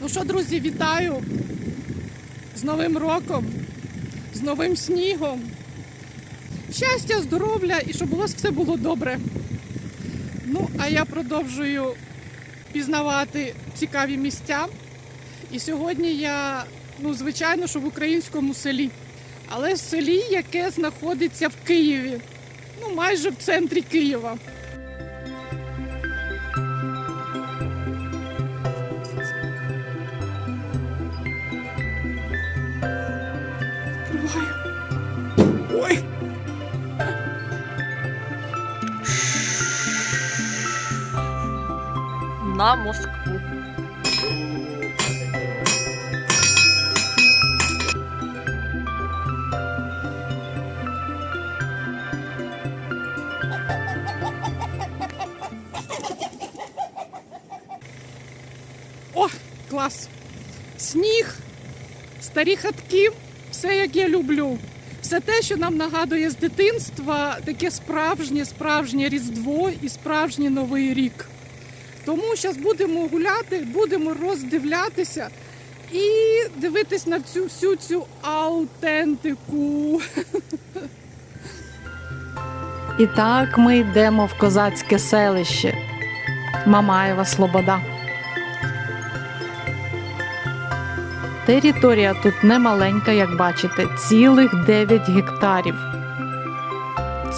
Ну що, друзі, вітаю з Новим роком, з новим снігом. Щастя, здоров'я і щоб у вас все було добре. Ну, а я продовжую пізнавати цікаві місця. І сьогодні я, ну, звичайно, що в українському селі, але в селі, яке знаходиться в Києві, ну, майже в центрі Києва. Ой. на Москву. О, клас! Сніг, старі хатки, все як я люблю. Все те, що нам нагадує з дитинства, таке справжнє, справжнє Різдво і справжній Новий рік. Тому зараз будемо гуляти, будемо роздивлятися і дивитись на цю всю цю аутентику. І так ми йдемо в козацьке селище Мамаєва Слобода. Територія тут немаленька, як бачите, цілих 9 гектарів.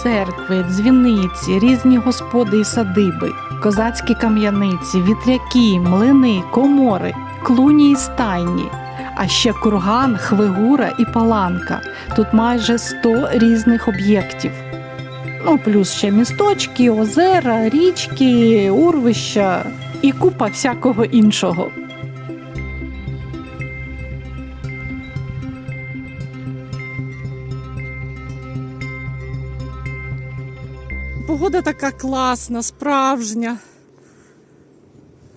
Церкви, дзвіниці, різні господи і садиби, козацькі кам'яниці, вітряки, млини, комори, клуні і стайні, а ще курган, хвигура і паланка. Тут майже 100 різних об'єктів. Ну, плюс ще місточки, озера, річки, урвища і купа всякого іншого. Погода така класна, справжня,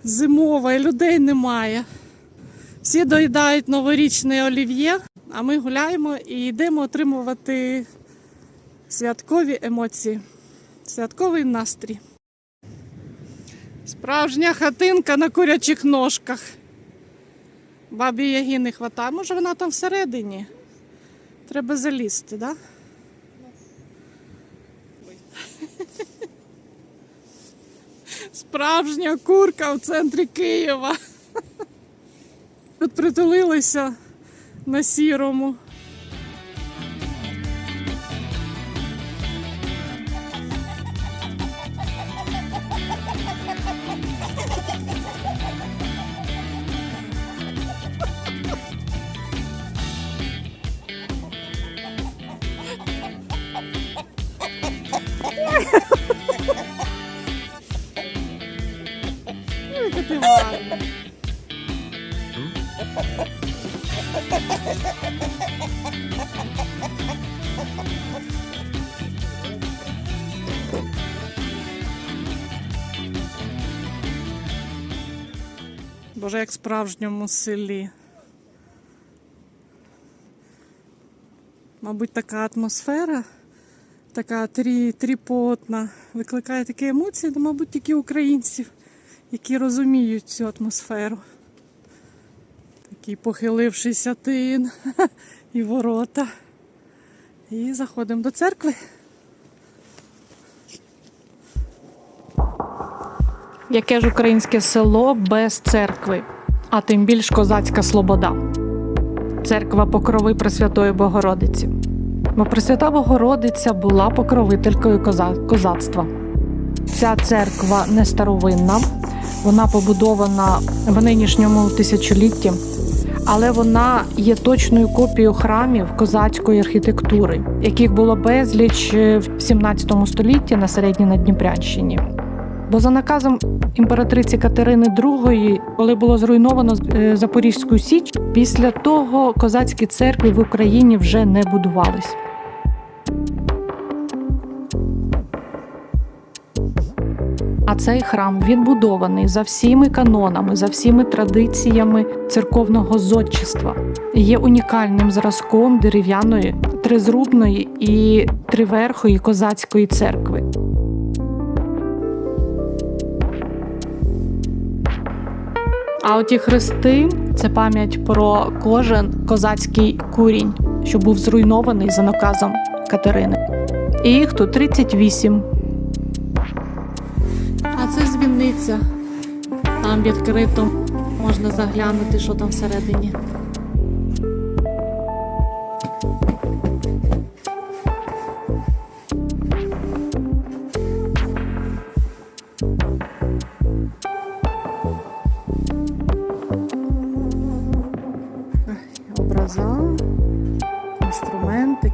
зимова, і людей немає. Всі доїдають новорічне олів'є, а ми гуляємо і йдемо отримувати святкові емоції, святковий настрій. Справжня хатинка на курячих ножках. Бабі Яги не хватає. Може, вона там всередині. Треба залізти, так? Да? Справжня курка в центрі Києва. Тут притулилися на сірому. Яка ти. Боже, як в справжньому селі. Мабуть, така атмосфера, така трі, тріпотна, викликає такі емоції, ну, мабуть, тільки українців, які розуміють цю атмосферу. Такий похилившийся тин і ворота. І заходимо до церкви. Яке ж українське село без церкви, а тим більш козацька слобода. Церква Покрови Пресвятої Богородиці. Бо Пресвята Богородиця була покровителькою коза- козацтва. Ця церква не старовинна, вона побудована в нинішньому тисячолітті, але вона є точною копією храмів козацької архітектури, яких було безліч е, в 17 столітті на середній Надніпрянщині. Бо за наказом імператриці Катерини II, коли було зруйновано е, Запорізьку Січ, після того козацькі церкви в Україні вже не будувались. А цей храм відбудований за всіми канонами, за всіми традиціями церковного зодчества. Є унікальним зразком дерев'яної, тризрубної і триверхої козацької церкви. А оті хрести це пам'ять про кожен козацький курінь, що був зруйнований за наказом Катерини. І їх тут 38. А це дзвіниця. Там відкрито можна заглянути, що там всередині.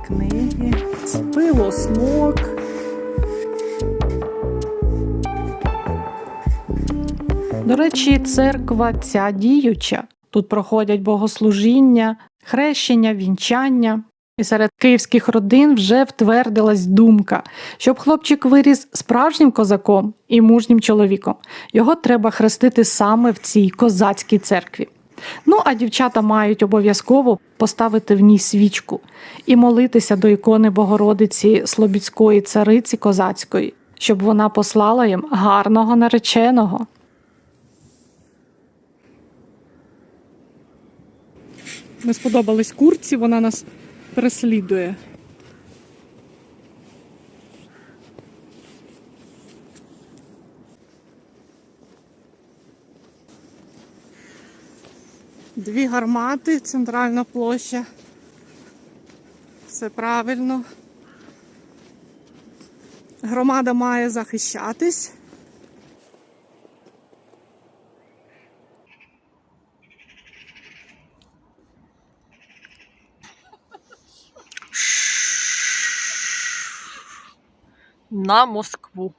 Книги, пило, смок. До речі, церква ця діюча. Тут проходять богослужіння, хрещення, вінчання. І серед київських родин вже втвердилась думка, щоб хлопчик виріс справжнім козаком і мужнім чоловіком. Його треба хрестити саме в цій козацькій церкві. Ну, а дівчата мають обов'язково поставити в ній свічку і молитися до ікони Богородиці Слобідської цариці козацької, щоб вона послала їм гарного нареченого. Ми сподобались курці, вона нас переслідує. Дві гармати, центральна площа. Все правильно. Громада має захищатись. на Москву.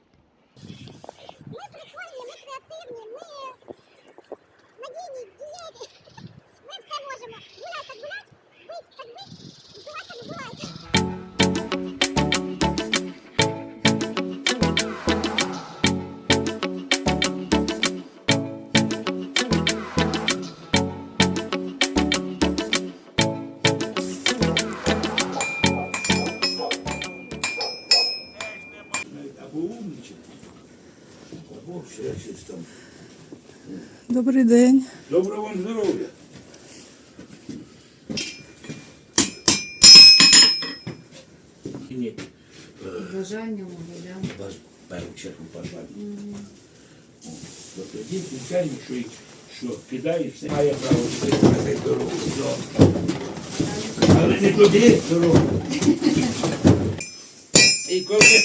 Добрий день. Доброго вам здоров'я. Бажання мого, да? першу чергу бажання. О, то тоді, звичайно, що, що кидає, все має право сказати дорогу. Все. Але не туди дорогу. І коли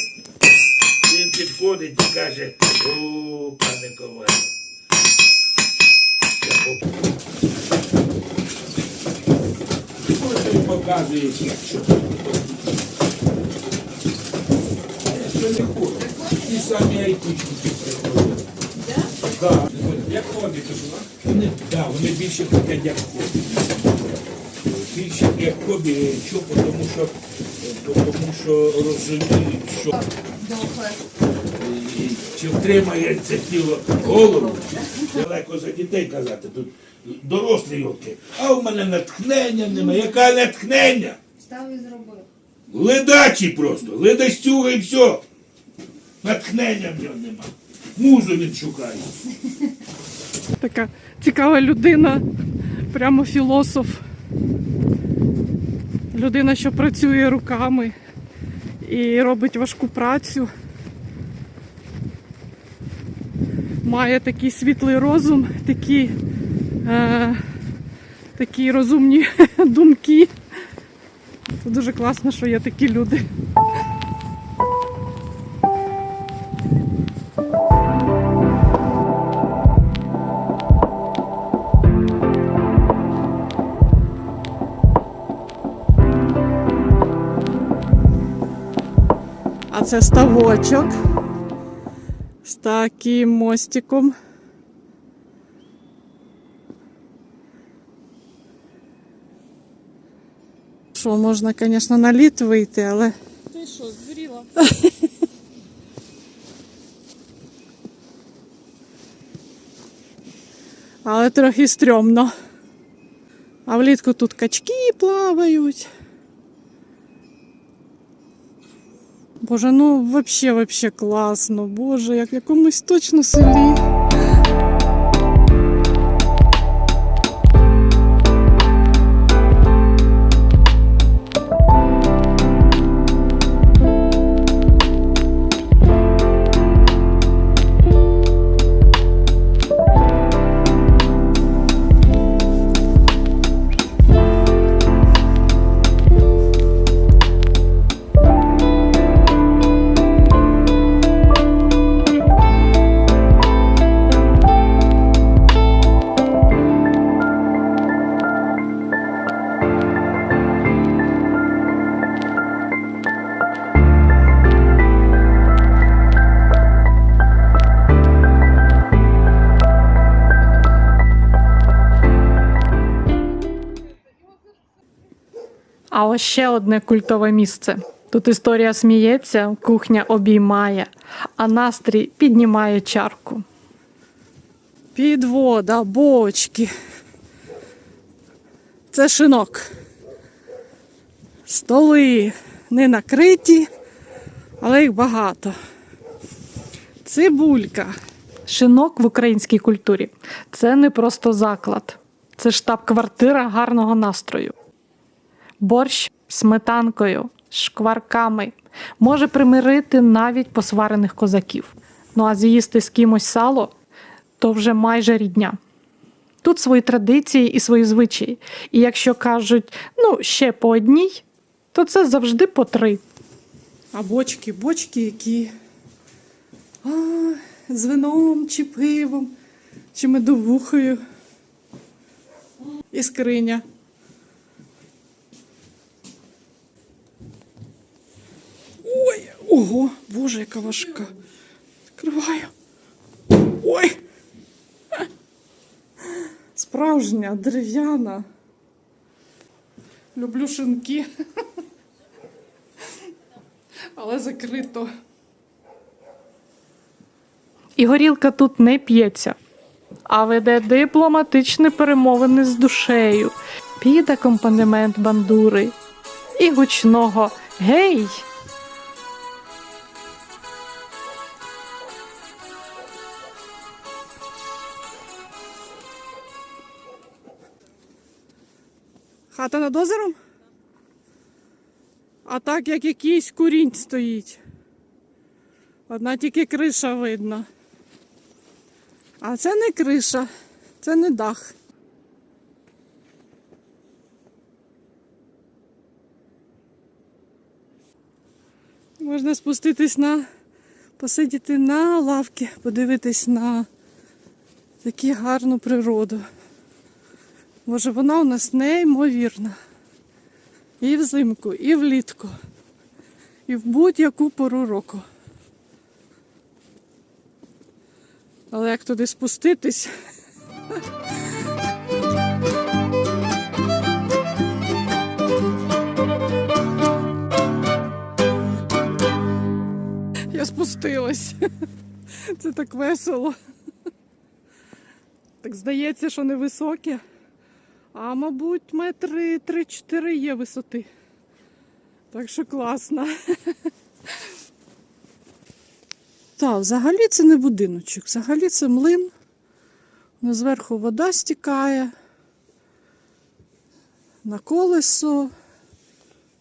він підходить і каже, о, пане Коваль, я поп- Ось він показує, що. А я не хочу. Ті самі айтішники приходять. Так. Як ходить, вони, да, вони більше ходять, як хобі. Більше як хобі, що, тому що, тому що розуміють, що чи втримає це тіло голову, далеко за дітей казати, тут дорослі йолки. А у мене натхнення немає. Яке натхнення? Став і зробив. Ледачий просто, ледастюга і все. Натхнення в нього нема. Музу він шукає. Така цікава людина, прямо філософ. Людина, що працює руками і робить важку працю. Має такий світлий розум, такі, е, такі розумні думки. Це дуже класно, що є такі люди. А це ставочок з таким мостиком. Що, можна, звісно, на лід вийти, але. Ти що, здуріла? Але трохи стрьомно. А влітку тут качки плавають. Боже, ну вообще, вообще класно. Боже, як в якомусь точно селі. А ось ще одне культове місце. Тут історія сміється, кухня обіймає, а настрій піднімає чарку. Підвода, бочки. Це шинок. Столи не накриті, але їх багато. Цибулька. Шинок в українській культурі це не просто заклад, це штаб-квартира гарного настрою. Борщ сметанкою, шкварками може примирити навіть посварених козаків. Ну а з'їсти з кимось сало то вже майже рідня. Тут свої традиції і свої звичаї. І якщо кажуть, ну, ще по одній, то це завжди по три. А бочки, бочки, які а, з вином чи пивом, чи медовухою. І скриня. Ой, ого, боже, яка важка. Відкриваю. Ой. Справжня, дерев'яна. Люблю шинки. Але закрито. І горілка тут не п'ється, а веде дипломатичні перемовини з душею, під акомпанемент бандури і гучного Гей! Хата над озером? А так як якийсь курінь стоїть. Одна тільки криша видно. А це не криша, це не дах. Можна спуститись на, посидіти на лавки, подивитись на таку гарну природу. Боже, вона у нас неймовірна. І взимку, і влітку, і в будь-яку пору року. Але як туди спуститись? Я спустилась. Це так весело. Так здається, що невисоке. А мабуть, метри 3-4 є висоти. Так що класно. Так, взагалі це не будиночок, взагалі це млин. Ну, Зверху вода стікає. На колесо.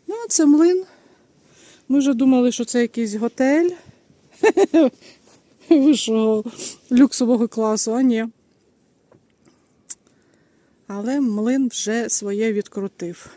Ну, це млин. Ми вже думали, що це якийсь готель вищого люксового класу, а ні. Але млин вже своє відкрутив.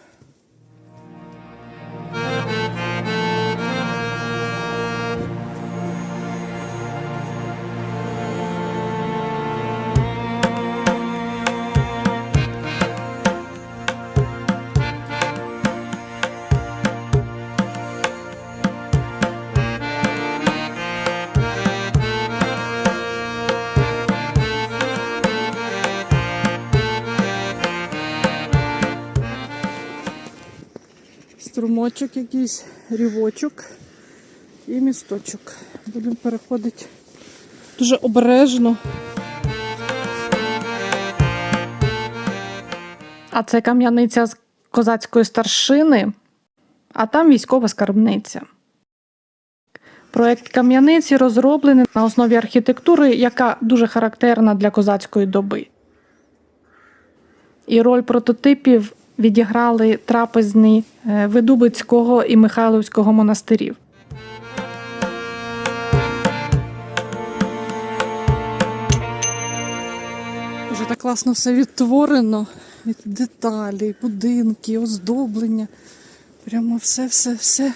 Струмочок якийсь, рівочок і місточок. Будемо переходити дуже обережно. А це кам'яниця з козацької старшини, а там військова скарбниця. Проект кам'яниці розроблений на основі архітектури, яка дуже характерна для козацької доби. І роль прототипів відіграли трапезні е, Видубицького і Михайловського монастирів. Вже так класно все відтворено. Деталі, будинки, оздоблення. Прямо все, все, все.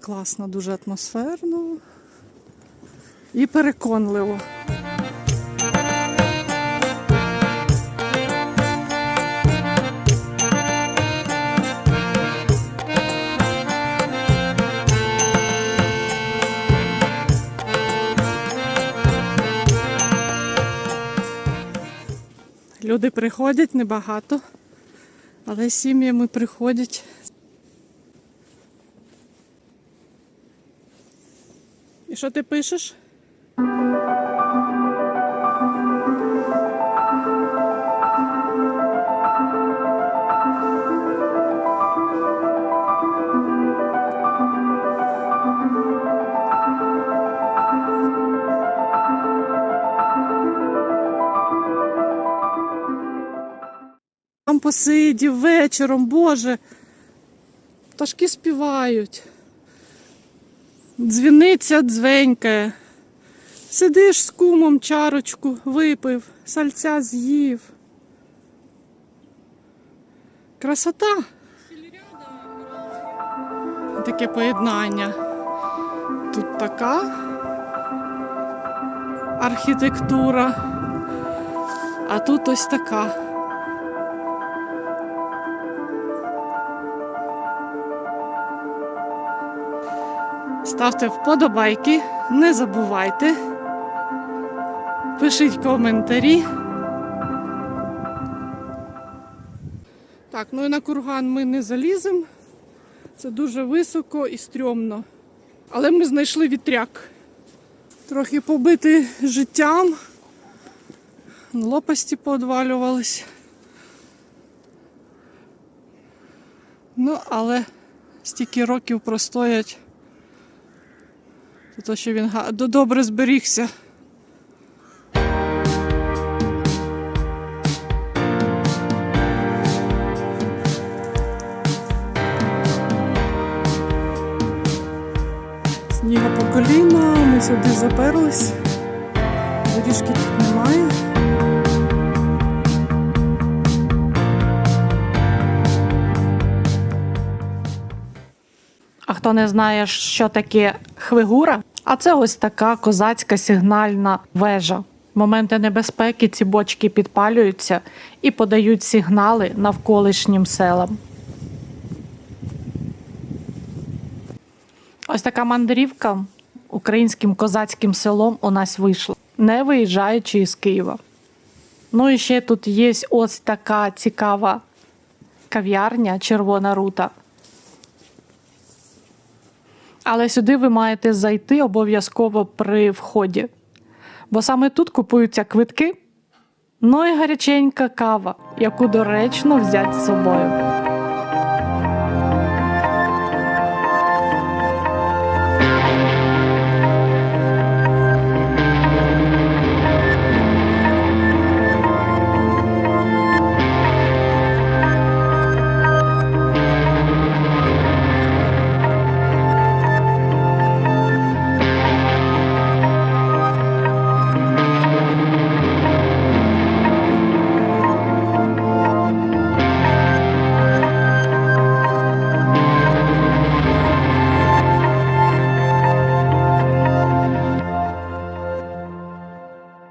Класно, дуже атмосферно і переконливо. Люди приходять небагато. Але сім'ями приходять. І що ти пишеш? Посидів вечором, Боже. Пташки співають. Дзвіниця дзвенькає. Сидиш з кумом, чарочку випив, сальця з'їв. Красота. Таке поєднання. Тут така архітектура, а тут ось така. Ставте вподобайки, не забувайте. Пишіть коментарі. Так, ну і на курган ми не заліземо. Це дуже високо і стрьомно. Але ми знайшли вітряк. Трохи побитий життям. Лопасті поодвалювались. Ну, але стільки років простоять. То, що він добре зберігся. Сніга по коліна, ми сюди заперлись. Доріжки тут немає. А хто не знає, що таке хвигура, а це ось така козацька сигнальна вежа. Моменти небезпеки ці бочки підпалюються і подають сигнали навколишнім селам. Ось така мандрівка українським козацьким селом у нас вийшла, не виїжджаючи із Києва. Ну і ще тут є ось така цікава кав'ярня Червона рута. Але сюди ви маєте зайти обов'язково при вході. Бо саме тут купуються квитки, ну і гаряченька кава, яку доречно взяти з собою.